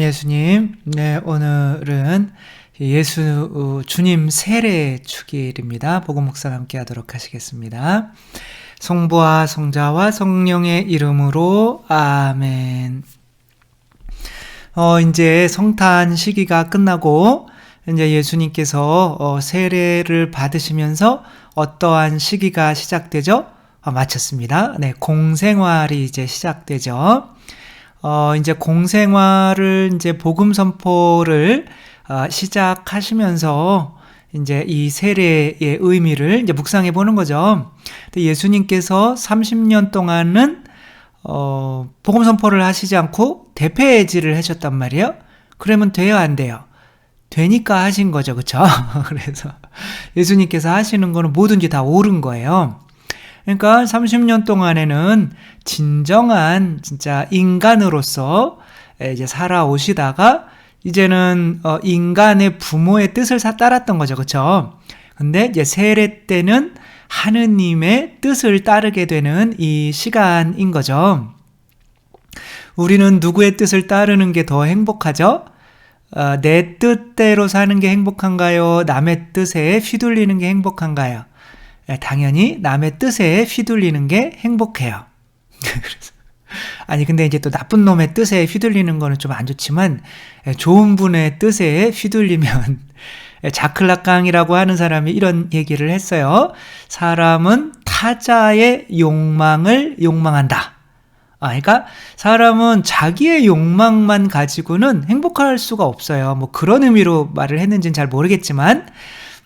참 예수님, 네, 오늘은 예수 어, 주님 세례 축일입니다. 복음 묵상 함께 하도록 하시겠습니다. 성부와 성자와 성령의 이름으로 아멘. 어, 이제 성탄 시기가 끝나고 이제 예수님께서 어, 세례를 받으시면서 어떠한 시기가 시작되죠? 어, 마쳤습니다. 네, 공생활이 이제 시작되죠. 어, 이제 공생활을 이제 복음 선포를 어, 시작하시면서 이제 이 세례의 의미를 이제 묵상해 보는 거죠. 예수님께서 30년 동안은 어, 복음 선포를 하시지 않고 대패질을 하셨단 말이에요. 그러면 돼요, 안 돼요? 되니까 하신 거죠, 그쵸? 그래서 예수님께서 하시는 거는 뭐든지 다 옳은 거예요. 그러니까 30년 동안에는 진정한 진짜 인간으로서 이제 살아오시다가 이제는 어, 인간의 부모의 뜻을 따랐던 거죠. 그쵸? 근데 이제 세례 때는 하느님의 뜻을 따르게 되는 이 시간인 거죠. 우리는 누구의 뜻을 따르는 게 더 행복하죠? 어, 내 뜻대로 사는 게 행복한가요? 남의 뜻에 휘둘리는 게 행복한가요? 예, 당연히 남의 뜻에 휘둘리는 게 행복해요. 아니 근데 이제 또 나쁜 놈의 뜻에 휘둘리는 거는 좀 안 좋지만 예, 좋은 분의 뜻에 휘둘리면 예, 자클락강이라고 하는 사람이 이런 얘기를 했어요. 사람은 타자의 욕망을 욕망한다. 아, 그러니까 사람은 자기의 욕망만 가지고는 행복할 수가 없어요. 뭐 그런 의미로 말을 했는지는 잘 모르겠지만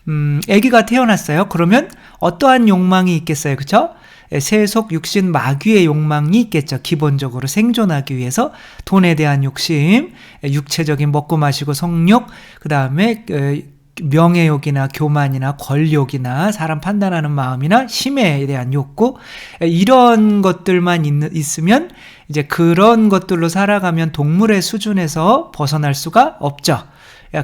음, 아기가 태어났어요. 그러면 어떠한 욕망이 있겠어요. 그쵸? 세속, 육신, 마귀의 욕망이 있겠죠. 기본적으로 생존하기 위해서 돈에 대한 욕심, 육체적인 먹고 마시고 성욕, 그 다음에 명예욕이나 교만이나 권력이나 사람 판단하는 마음이나 힘에 대한 욕구 이런 것들만 있, 있으면 이제 그런 것들로 살아가면 동물의 수준에서 벗어날 수가 없죠.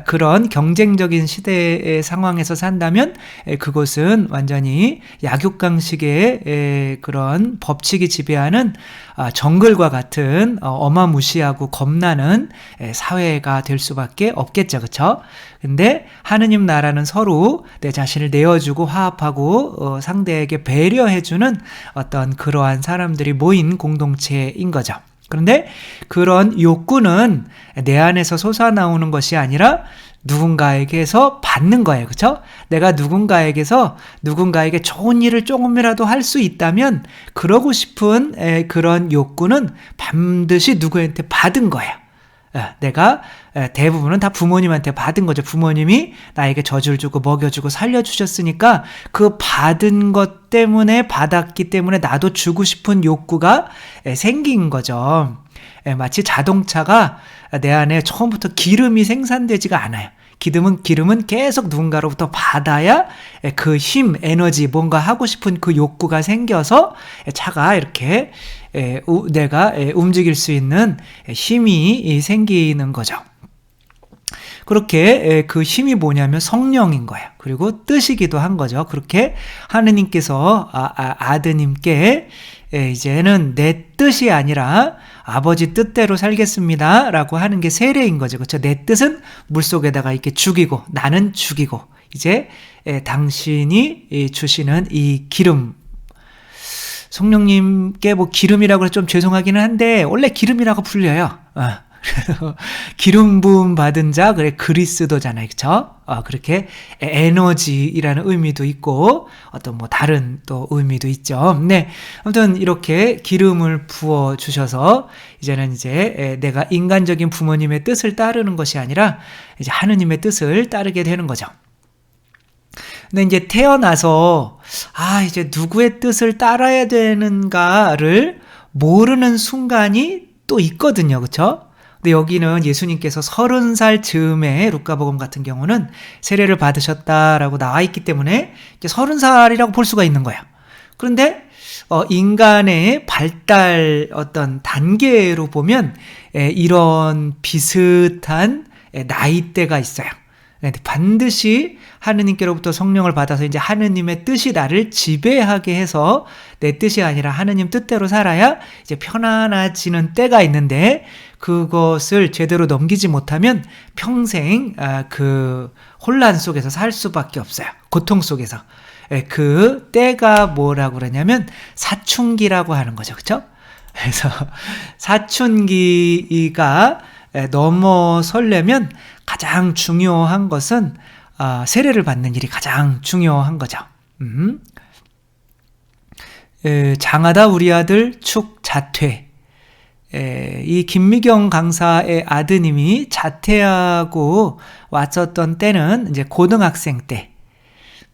그런 경쟁적인 시대의 상황에서 산다면 그곳은 완전히 약육강식의 그런 법칙이 지배하는 아, 정글과 같은 어, 어마무시하고 겁나는 사회가 될 수밖에 없겠죠. 그쵸? 근데 하느님 나라는 서로 내 자신을 내어주고 화합하고 어, 상대에게 배려해주는 어떤 그러한 사람들이 모인 공동체인 거죠. 그런데 그런 욕구는 내 안에서 솟아나오는 것이 아니라 누군가에게서 받는 거예요. 그렇죠? 내가 누군가에게서 누군가에게 좋은 일을 조금이라도 할 수 있다면 그러고 싶은 그런 욕구는 반드시 누구한테 받은 거예요. 내가 대부분은 다 부모님한테 받은 거죠. 부모님이 나에게 젖을 주고 먹여주고 살려주셨으니까 그 받은 것 때문에 받았기 때문에 나도 주고 싶은 욕구가 생긴 거죠. 마치 자동차가 내 안에 처음부터 기름이 생산되지가 않아요. 기름은 기름은 계속 누군가로부터 받아야 그 힘, 에너지, 뭔가 하고 싶은 그 욕구가 생겨서 차가 이렇게 내가 움직일 수 있는 힘이 생기는 거죠. 그렇게 그 힘이 뭐냐면 성령인 거예요. 그리고 뜻이기도 한 거죠. 그렇게 하느님께서 아, 드님께 이제는 내 뜻이 아니라 아버지 뜻대로 살겠습니다. 라고 하는 게 세례인 거죠. 그렇죠? 내 뜻은 물속에다가 이렇게 죽이고 나는 죽이고 이제 당신이 주시는 이 기름 성령님께 뭐 기름이라고 좀 죄송하기는 한데 원래 기름이라고 불려요. 어. 기름 부음 받은 자 그래 그리스도잖아요. 그쵸 어, 그렇게 에너지라는 의미도 있고 어떤 뭐 다른 또 의미도 있죠. 네. 아무튼 이렇게 기름을 부어 주셔서 이제는 이제 내가 인간적인 부모님의 뜻을 따르는 것이 아니라 이제 하느님의 뜻을 따르게 되는 거죠. 근데 이제 태어나서 아, 이제 누구의 뜻을 따라야 되는가를 모르는 순간이 또 있거든요. 그렇죠? 근데 여기는 예수님께서 서른 살 즈음에 루카복음 같은 경우는 세례를 받으셨다라고 나와 있기 때문에 이제 서른 살이라고 볼 수가 있는 거예요. 그런데 어, 인간의 발달 어떤 단계로 보면 에, 이런 비슷한 에, 나이대가 있어요. 근데 반드시 하느님께로부터 성령을 받아서 이제 하느님의 뜻이 나를 지배하게 해서 내 뜻이 아니라 하느님 뜻대로 살아야 이제 편안해지는 때가 있는데 그것을 제대로 넘기지 못하면 평생 아, 그 혼란 속에서 살 수밖에 없어요. 고통 속에서. 예, 그 때가 뭐라고 그러냐면 사춘기라고 하는 거죠. 그렇죠? 그래서 사춘기가 넘어설려면 가장 중요한 것은 어, 세례를 받는 일이 가장 중요한 거죠. 음. 에, 장하다 우리 아들 축 자퇴. 에, 이 김미경 강사의 아드님이 자퇴하고 왔었던 때는 이제 고등학생 때.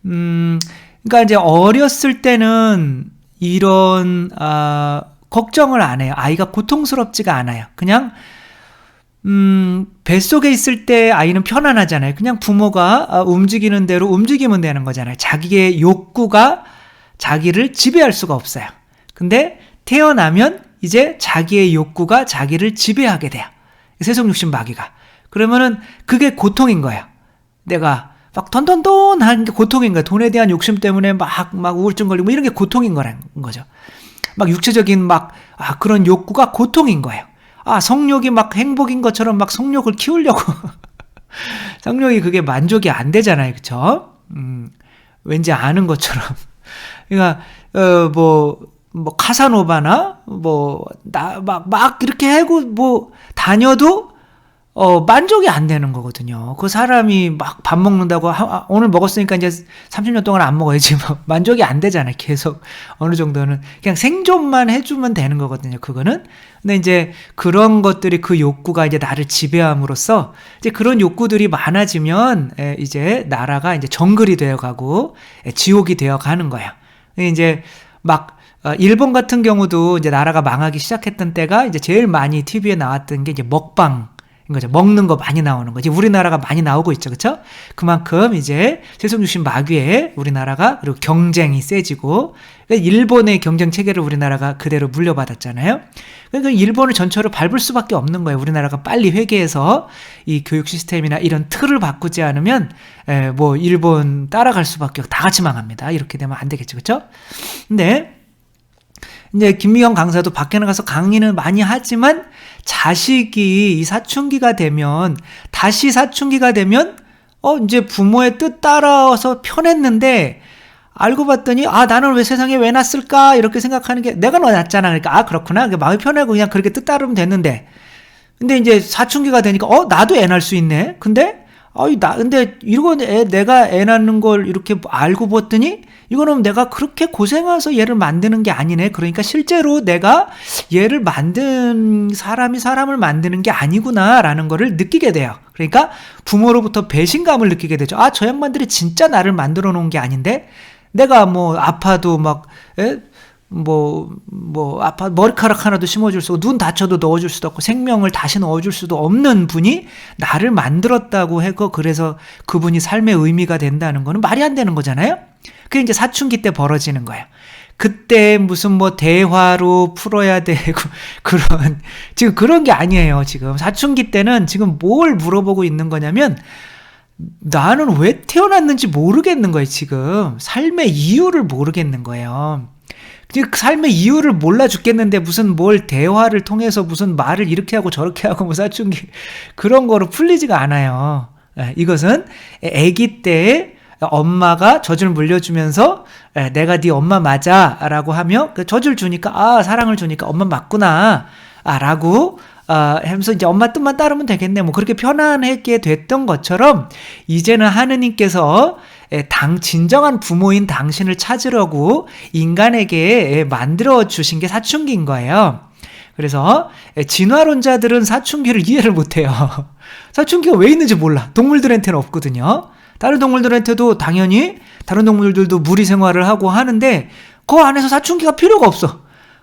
음, 그러니까 이제 어렸을 때는 이런 아, 걱정을 안 해요. 아이가 고통스럽지가 않아요. 그냥 음, 뱃속에 있을 때 아이는 편안하잖아요. 그냥 부모가 아, 움직이는 대로 움직이면 되는 거잖아요. 자기의 욕구가 자기를 지배할 수가 없어요. 근데 태어나면 이제 자기의 욕구가 자기를 지배하게 돼요. 세속육신 마귀가. 그러면은 그게 고통인 거예요. 내가 막 던던던한 게 고통인 거야. 돈에 대한 욕심 때문에 막, 막 우울증 걸리고 뭐 이런 게 고통인 거라는 거죠. 막 육체적인 막, 아, 그런 욕구가 고통인 거예요. 아, 성욕이 막 행복인 것처럼 막 성욕을 키우려고. 성욕이 그게 만족이 안 되잖아요. 그쵸? 음, 왠지 아는 것처럼. 그러니까, 어, 뭐, 뭐, 카사노바나, 뭐, 나, 막, 막 이렇게 하고, 뭐, 다녀도 어, 만족이 안 되는 거거든요. 그 사람이 막 밥 먹는다고 하, 아, 오늘 먹었으니까 이제 30년 동안 안 먹어야지 뭐 만족이 안 되잖아요. 계속 어느 정도는 그냥 생존만 해주면 되는 거거든요. 그거는. 근데 이제 그런 것들이 그 욕구가 이제 나를 지배함으로써 이제 그런 욕구들이 많아지면 이제 나라가 이제 정글이 되어 가고 지옥이 되어 가는 거예요. 이제 막 어, 일본 같은 경우도 이제 나라가 망하기 시작했던 때가 이제 제일 많이 TV에 나왔던 게 이제 먹방 거죠. 먹는 거 많이 나오는 거지. 우리나라가 많이 나오고 있죠. 그쵸? 그만큼 이제 세속 유신 마귀에 우리나라가 그리고 경쟁이 세지고 그러니까 일본의 경쟁 체계를 우리나라가 그대로 물려받았잖아요. 그러니까 일본을 전체로 밟을 수밖에 없는 거예요. 우리나라가 빨리 회개해서 이 교육 시스템이나 이런 틀을 바꾸지 않으면 에, 뭐 일본 따라갈 수밖에 다 같이 망합니다. 이렇게 되면 안 되겠죠. 그쵸? 근데 이제 김미영 강사도 밖에 나가서 강의는 많이 하지만 자식이 이 사춘기가 되면 다시 사춘기가 되면 어 이제 부모의 뜻 따라서 편했는데 알고 봤더니 아 나는 왜 세상에 왜 났을까? 이렇게 생각하는 게 내가 너 낳았잖아. 그러니까 아 그렇구나. 마음이 편하고 그냥 그렇게 뜻 따르면 됐는데. 근데 이제 사춘기가 되니까 어 나도 애 낳을 수 있네. 근데 어이 나 근데 이거 애 내가 애 낳는 걸 이렇게 알고 봤더니 이거는 내가 그렇게 고생해서 얘를 만드는 게 아니네. 그러니까 실제로 내가 얘를 만든 사람이 사람을 만드는 게 아니구나라는 거를 느끼게 돼요. 그러니까 부모로부터 배신감을 느끼게 되죠. 아, 저 양반들이 진짜 나를 만들어 놓은 게 아닌데 내가 뭐 아파도 막 에? 뭐, 뭐, 아파, 머리카락 하나도 심어줄 수 없고, 눈 다쳐도 넣어줄 수도 없고, 생명을 다시 넣어줄 수도 없는 분이 나를 만들었다고 해고, 그래서 그분이 삶의 의미가 된다는 거는 말이 안 되는 거잖아요? 그게 이제 사춘기 때 벌어지는 거예요. 그때 무슨 뭐 대화로 풀어야 되고 그런 지금 그런 게 아니에요. 지금 사춘기 때는 지금 뭘 물어보고 있는 거냐면 나는 왜 태어났는지 모르겠는 거예요. 지금 삶의 이유를 모르겠는 거예요. 그 삶의 이유를 몰라 죽겠는데 무슨 뭘 대화를 통해서 무슨 말을 이렇게 하고 저렇게 하고 뭐 사춘기 그런 거로 풀리지가 않아요. 예, 이것은 아기 때 엄마가 젖을 물려주면서 내가 네 엄마 맞아라고 하며 그 젖을 주니까 아 사랑을 주니까 엄마 맞구나 아라고 어, 하면서 이제 엄마 뜻만 따르면 되겠네. 뭐 그렇게 편안하게 됐던 것처럼 이제는 하느님께서 당 진정한 부모인 당신을 찾으려고 인간에게 만들어 주신 게 사춘기인 거예요. 그래서 진화론자들은 사춘기를 이해를 못해요. 사춘기가 왜 있는지 몰라. 동물들한테는 없거든요. 다른 동물들한테도 당연히 다른 동물들도 무리 생활을 하고 하는데 그 안에서 사춘기가 필요가 없어.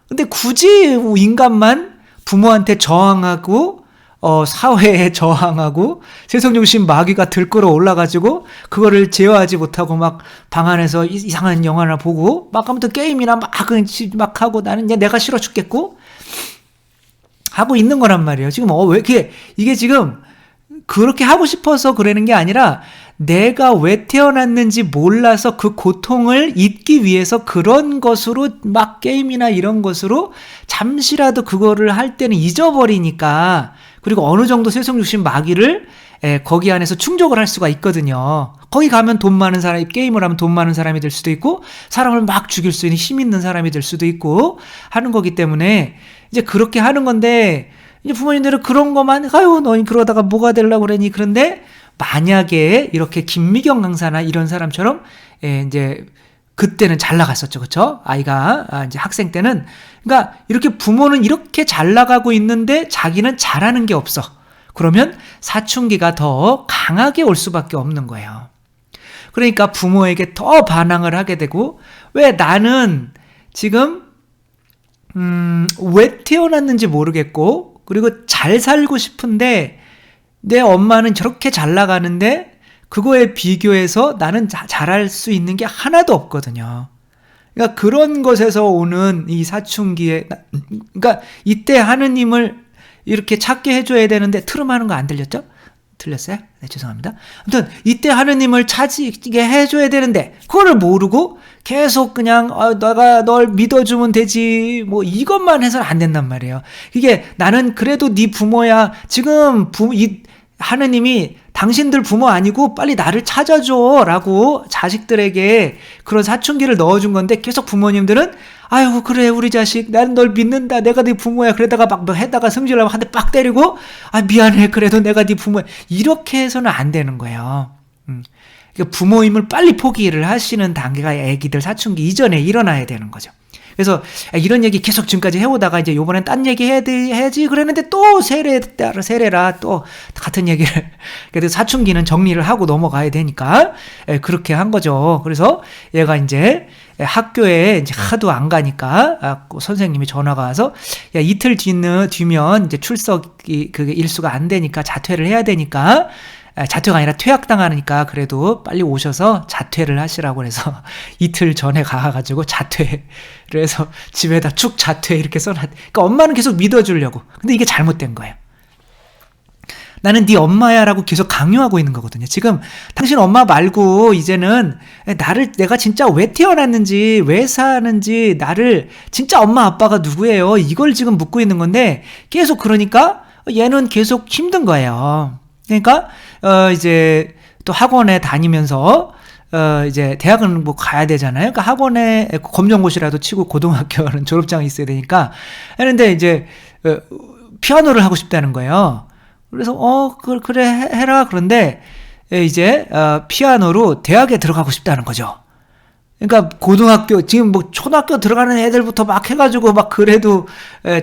근데 굳이 인간만 부모한테 저항하고 어, 사회에 저항하고 세속 중심 마귀가 들끓어 올라가지고 그거를 제어하지 못하고 막 방 안에서 이상한 영화나 보고 막 아무튼 게임이나 막, 막 하고 나는 이제 내가 싫어 죽겠고 하고 있는 거란 말이에요. 지금 어, 왜 이게 이게 지금 그렇게 하고 싶어서 그러는 게 아니라 내가 왜 태어났는지 몰라서 그 고통을 잊기 위해서 그런 것으로 막 게임이나 이런 것으로 잠시라도 그거를 할 때는 잊어버리니까 그리고 어느 정도 세속육신 마귀를 에, 거기 안에서 충족을 할 수가 있거든요. 거기 가면 돈 많은 사람이 게임을 하면 돈 많은 사람이 될 수도 있고 사람을 막 죽일 수 있는 힘 있는 사람이 될 수도 있고 하는 거기 때문에 이제 그렇게 하는 건데 이제 부모님들은 그런 것만 아유 너 그러다가 뭐가 되려고 그러니 그런데 만약에 이렇게 김미경 강사나 이런 사람처럼 예, 이제 그때는 잘 나갔었죠. 그쵸? 아이가, 아, 이제 학생 때는. 그러니까 이렇게 부모는 이렇게 잘 나가고 있는데 자기는 잘하는 게 없어. 그러면 사춘기가 더 강하게 올 수밖에 없는 거예요. 그러니까 부모에게 더 반항을 하게 되고, 왜 나는 지금, 음, 왜 태어났는지 모르겠고, 그리고 잘 살고 싶은데, 내 엄마는 저렇게 잘 나가는데 그거에 비교해서 나는 자, 잘할 수 있는 게 하나도 없거든요. 그러니까 그런 것에서 오는 이 사춘기에 그러니까 이때 하느님을 이렇게 찾게 해줘야 되는데 트름 하는 거 안 들렸죠? 들렸어요? 네, 죄송합니다. 아무튼 이때 하느님을 찾게 해줘야 되는데 그거를 모르고 계속 그냥 어, 너가 널 믿어주면 되지 뭐 이것만 해서는 안 된단 말이에요. 이게 나는 그래도 네 부모야 지금 부 이 하느님이 당신들 부모 아니고 빨리 나를 찾아줘 라고 자식들에게 그런 사춘기를 넣어준 건데 계속 부모님들은 아유 그래 우리 자식. 나는 널 믿는다. 내가 네 부모야. 그러다가 막뭐 했다가 승질나면 한 대 빡 때리고 아 미안해. 그래도 내가 네 부모야. 이렇게 해서는 안 되는 거예요. 음. 그러니까 부모임을 빨리 포기를 하시는 단계가 애기들 사춘기 이전에 일어나야 되는 거죠 그래서 이런 얘기 계속 지금까지 해오다가 이제 요번엔 딴 얘기 해야 해야지 그랬는데 또 세례 따라 세례라 또 같은 얘기를 그래도 사춘기는 정리를 하고 넘어가야 되니까 예, 그렇게 한 거죠. 그래서 얘가 이제 학교에 이제 하도 안 가니까 아, 선생님이 전화가 와서 야 이틀 뒤는 뒤면 이제 출석이 그게 일수가 안 되니까 자퇴를 해야 되니까 자퇴가 아니라 퇴학당하니까 그래도 빨리 오셔서 자퇴를 하시라고 해서 이틀 전에 가가지고 자퇴를 해서 집에다 축 자퇴 이렇게 써놨. 그러니까 엄마는 계속 믿어주려고. 근데 이게 잘못된 거예요. 나는 네 엄마야라고 계속 강요하고 있는 거거든요. 지금 당신 엄마 말고 이제는 나를 내가 진짜 왜 태어났는지 왜 사는지 나를 진짜 엄마 아빠가 누구예요? 이걸 지금 묻고 있는 건데 계속 그러니까 얘는 계속 힘든 거예요. 그러니까 어 이제 또 학원에 다니면서 어 이제 대학은 뭐 가야 되잖아요. 그러니까 학원에 검정고시라도 치고 고등학교는 졸업장이 있어야 되니까 했는데 이제 어, 피아노를 하고 싶다는 거예요. 그래서 어 그, 그래 해라 그런데 이제 어, 피아노로 대학에 들어가고 싶다는 거죠. 그러니까 고등학교 지금 뭐 초등학교 들어가는 애들부터 막 해가지고 막 그래도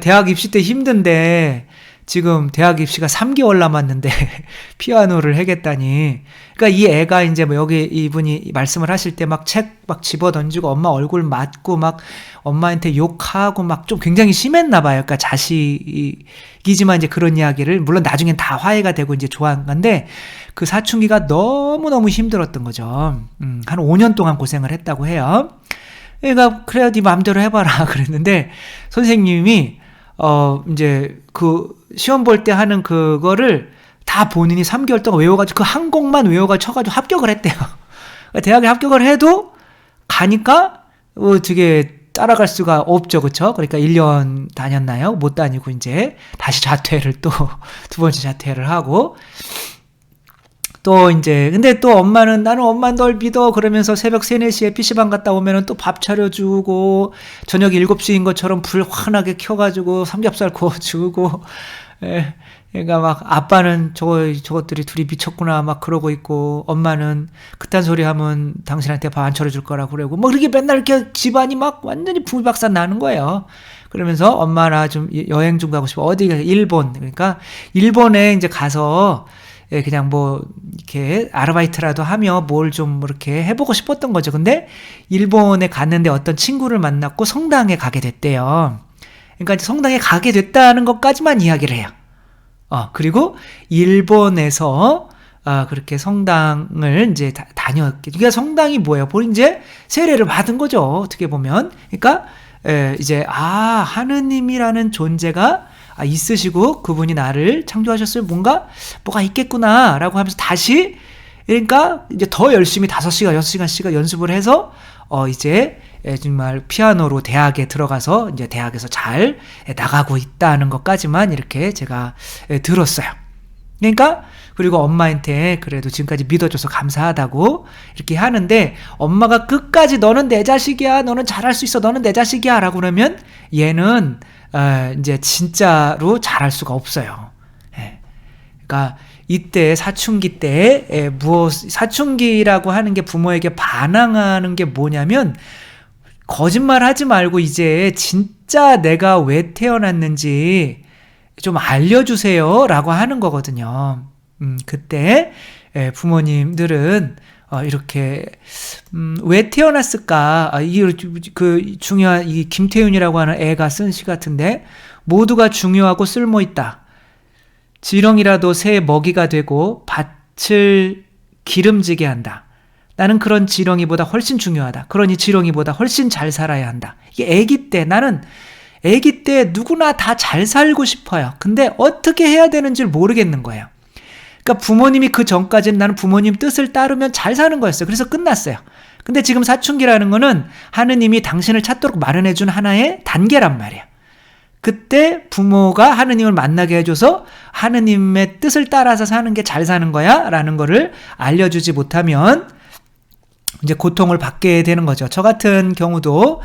대학 입시 때 힘든데 지금 대학 입시가 3개월 남았는데 피아노를 해겠다니. 그러니까 이 애가 이제 뭐 여기 이분이 말씀을 하실 때 막책막 집어 던지고 엄마 얼굴 맞고 막 엄마한테 욕하고 막 좀 굉장히 심했나 봐요. 그러니까 자식이지만 이제 그런 이야기를 물론 나중엔 다 화해가 되고 이제 좋아한 건데 그 사춘기가 너무너무 힘들었던 거죠. 음, 한 5년 동안 고생을 했다고 해요. 그러니까 그래야 네 마음대로 해봐라 그랬는데 선생님이 어 이제 그 시험 볼 때 하는 그거를 다 본인이 3개월 동안 외워가지고 그 한 곡만 외워가지고 쳐가지고 합격을 했대요. 대학에 합격을 해도 가니까 어, 되게 따라갈 수가 없죠, 그쵸? 그러니까 1년 다녔나요? 못 다니고 이제 다시 자퇴를 또 두 번째 자퇴를 하고 또 이제 근데 또 엄마는 나는 엄마 널 믿어 그러면서 새벽 3, 4시에 PC방 갔다 오면은 또 밥 차려 주고 저녁 7시인 것처럼 불 환하게 켜 가지고 삼겹살 구워 주고 예. 그러니까 막 아빠는 저거 저것들이 둘이 미쳤구나 막 그러고 있고 엄마는 그딴 소리 하면 당신한테 밥 안 차려줄 거라고 그러고 뭐 그렇게 맨날 이렇게 집안이 막 완전히 부박산 나는 거예요. 그러면서 엄마 나 좀 여행 좀 가고 싶어 어디 가 일본 그러니까 일본에 이제 가서 예, 그냥 뭐 이렇게 아르바이트라도 하며 뭘 좀 이렇게 해보고 싶었던 거죠. 근데 일본에 갔는데 어떤 친구를 만났고 성당에 가게 됐대요. 그러니까 성당에 가게 됐다는 것까지만 이야기를 해요. 어, 그리고 일본에서 아, 그렇게 성당을 이제 다, 다녔게. 그러니까 성당이 뭐예요? 본 이제 세례를 받은 거죠. 어떻게 보면. 그러니까 에, 이제 아 하느님이라는 존재가 아, 있으시고 그분이 나를 창조하셨을 뭔가 뭐가 있겠구나라고 하면서 다시 그러니까 이제 더 열심히 5시간, 6시간씩 연습을 해서 어 이제 정말 피아노로 대학에 들어가서 이제 대학에서 잘 나가고 있다는 것까지만 이렇게 제가 들었어요. 그러니까 그리고 엄마한테 그래도 지금까지 믿어줘서 감사하다고 이렇게 하는데 엄마가 끝까지 너는 내 자식이야, 너는 잘할 수 있어, 너는 내 자식이야 라고 그러면 얘는 어, 이제 진짜로 잘할 수가 없어요. 예. 그러니까 이때 사춘기 때 무엇 사춘기라고 하는 게 부모에게 반항하는 게 뭐냐면 거짓말 하지 말고 이제 진짜 내가 왜 태어났는지 좀 알려주세요 라고 하는 거거든요. 음, 그때 부모님들은 어, 이렇게 음, 왜 태어났을까? 아, 이그 중요한 이 김태윤이라고 하는 애가 쓴 시 같은데 모두가 중요하고 쓸모 있다. 지렁이라도 새 먹이가 되고 밭을 기름지게 한다. 나는 그런 지렁이보다 훨씬 중요하다. 그러니 지렁이보다 훨씬 잘 살아야 한다. 이게 아기 때 나는 아기 때 누구나 다 잘 살고 싶어요. 근데 어떻게 해야 되는지 모르겠는 거예요. 그러니까 부모님이 그 전까지는 나는 부모님 뜻을 따르면 잘 사는 거였어요. 그래서 끝났어요. 근데 지금 사춘기라는 거는 하느님이 당신을 찾도록 마련해 준 하나의 단계란 말이에요. 그때 부모가 하느님을 만나게 해줘서 하느님의 뜻을 따라서 사는 게 잘 사는 거야 라는 거를 알려주지 못하면 이제 고통을 받게 되는 거죠. 저 같은 경우도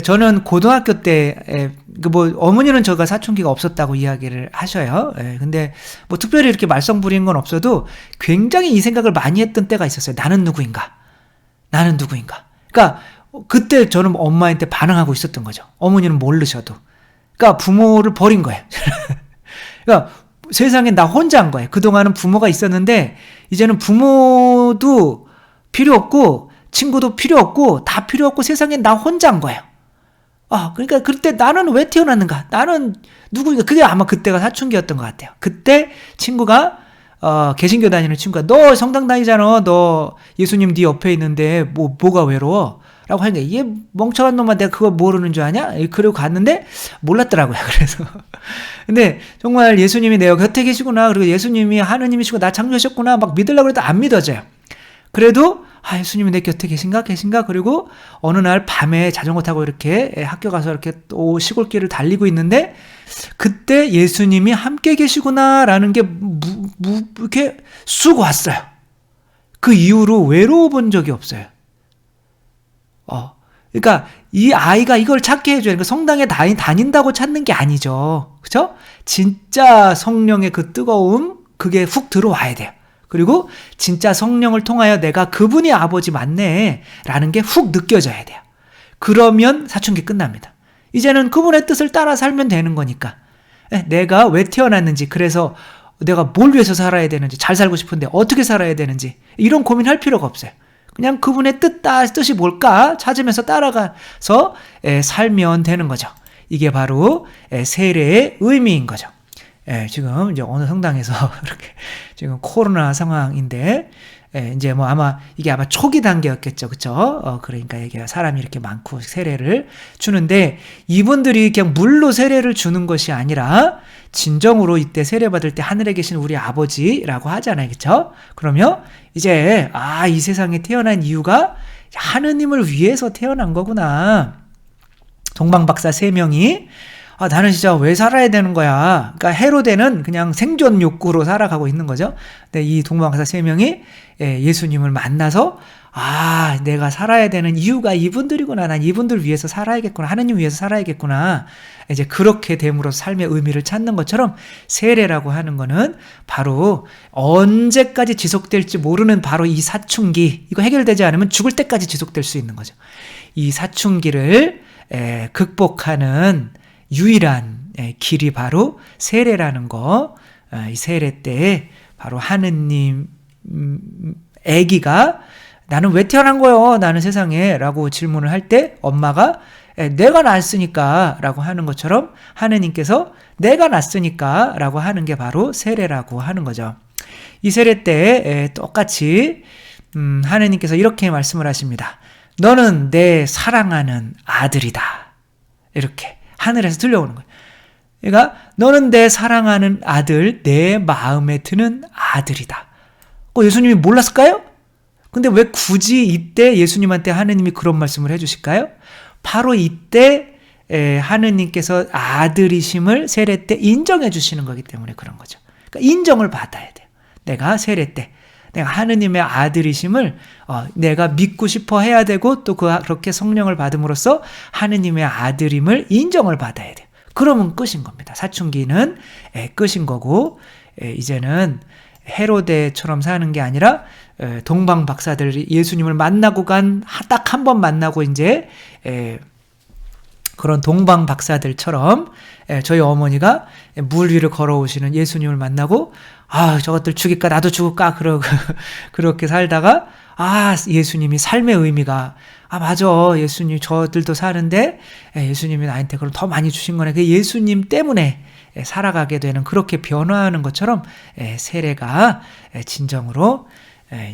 저는 고등학교 때, 그 뭐, 어머니는 저가 사춘기가 없었다고 이야기를 하셔요. 예, 근데 뭐 특별히 이렇게 말썽 부리는 건 없어도 굉장히 이 생각을 많이 했던 때가 있었어요. 나는 누구인가? 나는 누구인가? 그러니까 그때 저는 엄마한테 반항하고 있었던 거죠. 어머니는 모르셔도. 그러니까 부모를 버린 거예요. 그러니까 세상에 나 혼자인 거예요. 그동안은 부모가 있었는데 이제는 부모도 필요 없고 친구도 필요 없고 다 필요 없고 세상에 나 혼자인 거예요. 아, 그러니까 그때 나는 왜 태어났는가? 나는 누구인가? 그게 아마 그때가 사춘기였던 것 같아요. 그때 친구가 어, 개신교 다니는 친구가 너 성당 다니잖아. 너 예수님 네 옆에 있는데 뭐 뭐가 외로워? 라고 게, 얘 멍청한 놈아 내가 그거 모르는 줄 아냐? 그리고 갔는데 몰랐더라고요. 그래서. 근데 정말 예수님이 내 곁에 계시구나. 그리고 예수님이 하느님이시고 나 창조하셨구나. 막 믿으려고 해도 안 믿어져요. 그래도 아, 예수님이 내 곁에 계신가? 계신가? 그리고 어느 날 밤에 자전거 타고 이렇게 학교 가서 이렇게 또 시골길을 달리고 있는데 그때 예수님이 함께 계시구나라는 게 무, 무, 이렇게 쑥 왔어요. 그 이후로 외로워 본 적이 없어요. 어. 그러니까 이 아이가 이걸 찾게 해줘야 그러니까 성당에 다닌, 다닌다고 찾는 게 아니죠. 그죠? 진짜 성령의 그 뜨거움, 그게 훅 들어와야 돼요. 그리고 진짜 성령을 통하여 내가 그분이 아버지 맞네. 라는 게 훅 느껴져야 돼요. 그러면 사춘기 끝납니다. 이제는 그분의 뜻을 따라 살면 되는 거니까. 예, 내가 왜 태어났는지, 그래서 내가 뭘 위해서 살아야 되는지, 잘 살고 싶은데 어떻게 살아야 되는지, 이런 고민할 필요가 없어요. 그냥 그분의 뜻, 뜻이 뭘까 찾으면서 따라가서 예, 살면 되는 거죠. 이게 바로 예, 세례의 의미인 거죠. 예, 지금 이제 어느 성당에서 이렇게 지금 코로나 상황인데 예, 이제 뭐 아마 이게 아마 초기 단계였겠죠, 그쵸? 어, 그러니까 이게 사람이 이렇게 많고 세례를 주는데 이분들이 그냥 물로 세례를 주는 것이 아니라 진정으로 이때 세례 받을 때 하늘에 계신 우리 아버지라고 하잖아요, 그쵸? 그러면 이제 아, 이 세상에 태어난 이유가 하느님을 위해서 태어난 거구나. 동방박사 세 명이 아, 나는 진짜 왜 살아야 되는 거야. 그러니까 헤로데는 그냥 생존 욕구로 살아가고 있는 거죠. 근데 이 동방박사 세 명이 예, 예수님을 만나서 아, 내가 살아야 되는 이유가 이분들이구나. 난 이분들 위해서 살아야겠구나. 하느님 위해서 살아야겠구나. 이제 그렇게 됨으로 삶의 의미를 찾는 것처럼 세례라고 하는 거는 바로 언제까지 지속될지 모르는 바로 이 사춘기. 이거 해결되지 않으면 죽을 때까지 지속될 수 있는 거죠. 이 사춘기를 에, 극복하는 유일한 예, 길이 바로 세례라는 거. 어, 이 세례 때 바로 하느님 아기가 나는 왜 태어난 거요? 나는 세상에 라고 질문을 할 때 엄마가 예, 내가 낳았으니까 라고 하는 것처럼 하느님께서 내가 낳았으니까 라고 하는 게 바로 세례라고 하는 거죠. 이 세례 때 예, 똑같이 음, 하느님께서 이렇게 말씀을 하십니다. 너는 내 사랑하는 아들이다. 이렇게. 하늘에서 들려오는 거예요. 그러니까 너는 내 사랑하는 아들, 내 마음에 드는 아들이다. 어, 예수님이 몰랐을까요? 근데 왜 굳이 이때 예수님한테 하느님이 그런 말씀을 해주실까요? 바로 이때 하느님께서 아들이심을 세례 때 인정해 주시는 거기 때문에 그런 거죠. 그러니까 인정을 받아야 돼요. 내가 세례 때 내가 하느님의 아들이심을 어, 내가 믿고 싶어 해야 되고 또 그, 그렇게 성령을 받음으로써 하느님의 아들임을 인정을 받아야 돼요. 그러면 끝인 겁니다. 사춘기는 에, 끝인 거고 에, 이제는 헤로데처럼 사는 게 아니라 동방 박사들이 예수님을 만나고 간 딱 한 번 만나고 이제 그런 동방 박사들처럼 저희 어머니가 물 위를 걸어오시는 예수님을 만나고 아 저것들 죽일까? 나도 죽을까? 그러 그렇게 살다가 아 예수님이 삶의 의미가 아 맞아. 예수님 저들도 사는데 예수님이 나한테 그럼 더 많이 주신 거네. 그 예수님 때문에 살아가게 되는 그렇게 변화하는 것처럼 세례가 진정으로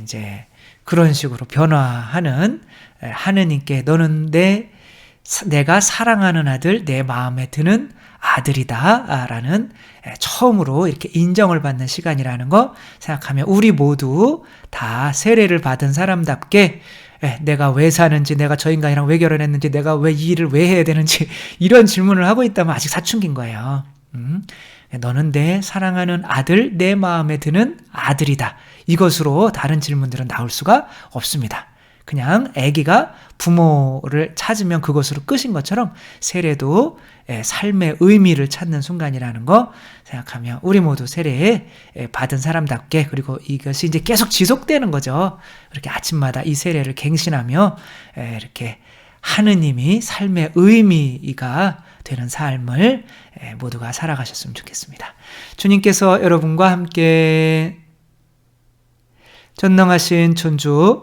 이제 그런 식으로 변화하는 하느님께 너는 내 내가 사랑하는 아들 내 마음에 드는 아들이다라는 처음으로 이렇게 인정을 받는 시간이라는 거 생각하면 우리 모두 다 세례를 받은 사람답게 내가 왜 사는지, 내가 저 인간이랑 왜 결혼했는지, 내가 왜 이 일을 왜 해야 되는지 이런 질문을 하고 있다면 아직 사춘기인 거예요. 음, 너는 내 사랑하는 아들, 내 마음에 드는 아들이다. 이것으로 다른 질문들은 나올 수가 없습니다. 그냥 아기가 부모를 찾으면 그것으로 끝인 것처럼 세례도 삶의 의미를 찾는 순간이라는 거 생각하며 우리 모두 세례 받은 사람답게 그리고 이것이 이제 계속 지속되는 거죠. 이렇게 아침마다 이 세례를 갱신하며 이렇게 하느님이 삶의 의미가 되는 삶을 모두가 살아가셨으면 좋겠습니다. 주님께서 여러분과 함께 전능하신 천주